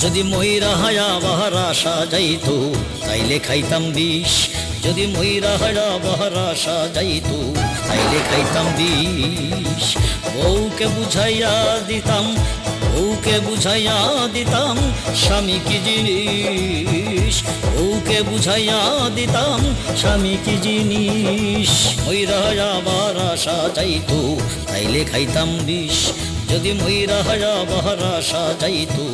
যদি ময়রা হায়া বাহারা সাজাইতো, তাইলে খাইতাম বিষ। যদি ময়রা হায়া বাহারা সাজাইতো, তাইলে খাইতাম বিষ। বউকে বুঝাইয়া দিতাম, বউকে বুঝাইয়া দিতাম, স্বামী কি জিনিস? বউকে বুঝাইয়া দিতাম, স্বামী কি জিনিস? ময়রা আবার আশা যাইতো তাইলে খাইতাম বিষ। যদি ময়রা হায়া বাহারা সাজাইতো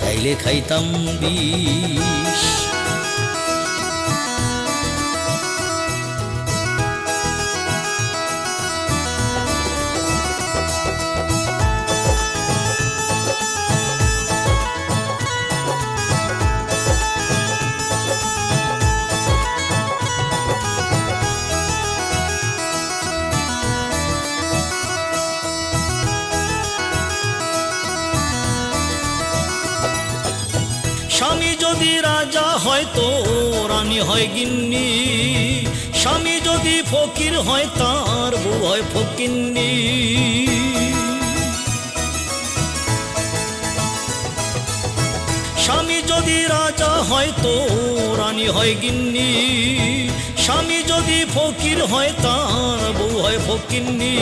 তাইলে খাইতাম বিষ। স্বামী যদি রাজা হয় তো রানী হয় গিন্নি। স্বামী যদি ফকির হয় তার বউ হয় ফকিন্নি। স্বামী যদি রাজা হয় তো রানী হয় গিন্নি। স্বামী যদি ফকির হয় তার বউ হয় ফকিন্নি।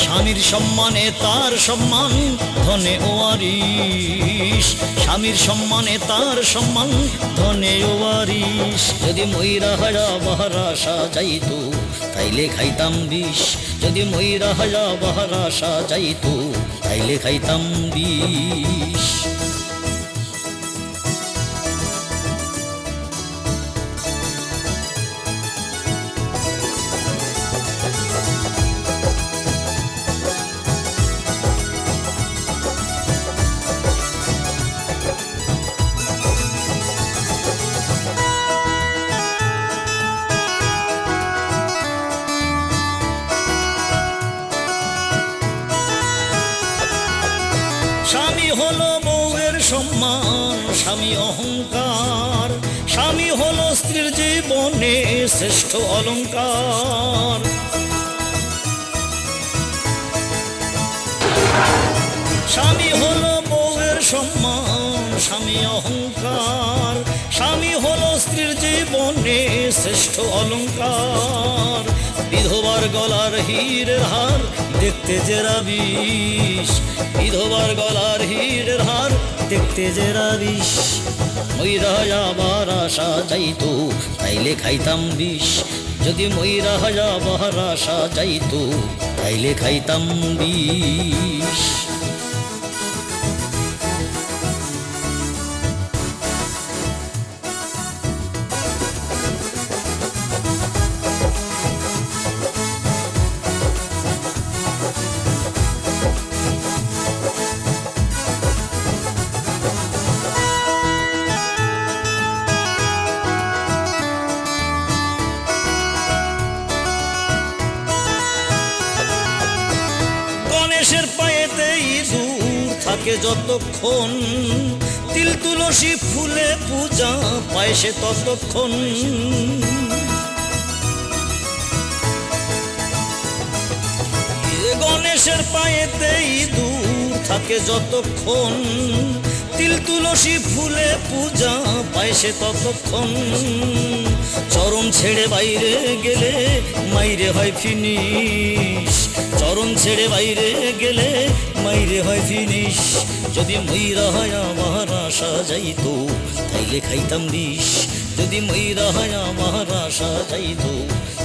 স্বামীর সম্মানে তার সম্মান, ধনে ও আরিস স্বামীর সম্মানে তার সম্মান, ধনে ও আরিস যদি ময়রা হায়া বাহারা সাজাইতো তাইলে খাইতাম বিষ। যদি ময়রা হায়া বাহারা সাজাইতো তাইলে খাইতাম বিষ। সম্মান, স্বামী অহংকার। স্বামী হল স্ত্রীর জীবনে শ্রেষ্ঠ অলংকার। স্বামী হল বউয়ের সম্মান, স্বামী অহংকার। স্বামী হল স্ত্রীর জীবনে শ্রেষ্ঠ অলংকার। বিধবার গলার হীরের হার দেখতে যে রাবিশ, বিধবার গলার যে রাবিশ। ময়রা আবার আশা যাইতো তাইলে খাইতাম বিষ। যদি ময়রা বাহার আশা যাইতো তাইলে খাইতাম বিষ। গণেশের দূর থাকে যতক্ষণ। তিল, তুলসী ফুলে পূজা পায় সে ততক্ষণ। গণেশের পায়েতেই দূর থাকে যতক্ষণ। তুলসী ফুলে পূজা পায় সে ততক্ষণ। চরণ ছেড়ে বাইরে গেলে মাইরে হয় ফিনিশ। চরণ ছেড়ে বাইরে গেলে মাইরে হয় ফিনিশ। যদি ময়রা হয় আমার আশা যাইতো, তাইলে খাইতাম বিষ। যদি ময়রা হয় আমার আশা যাইতো,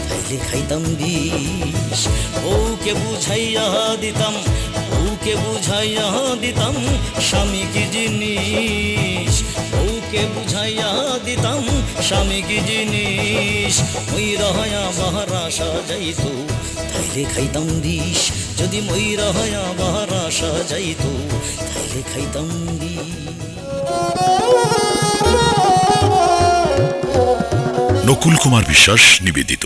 তাইলে খাইতাম বিষ। বউকে বুঝাইয়া দিতাম বুঝাইয়া দিতাম স্বামী কি জিনিস? বউকে বুঝাইয়া দিতাম স্বামী কি জিনিস? হয় আমার আশা যাইতো তাইলে খাইতাম বিষ। যদি ময়রা হয় আমার আশা যাইতো তাইলে খাইতাম বিষ। নকুল কুমার বিশ্বাস নিবেদিত।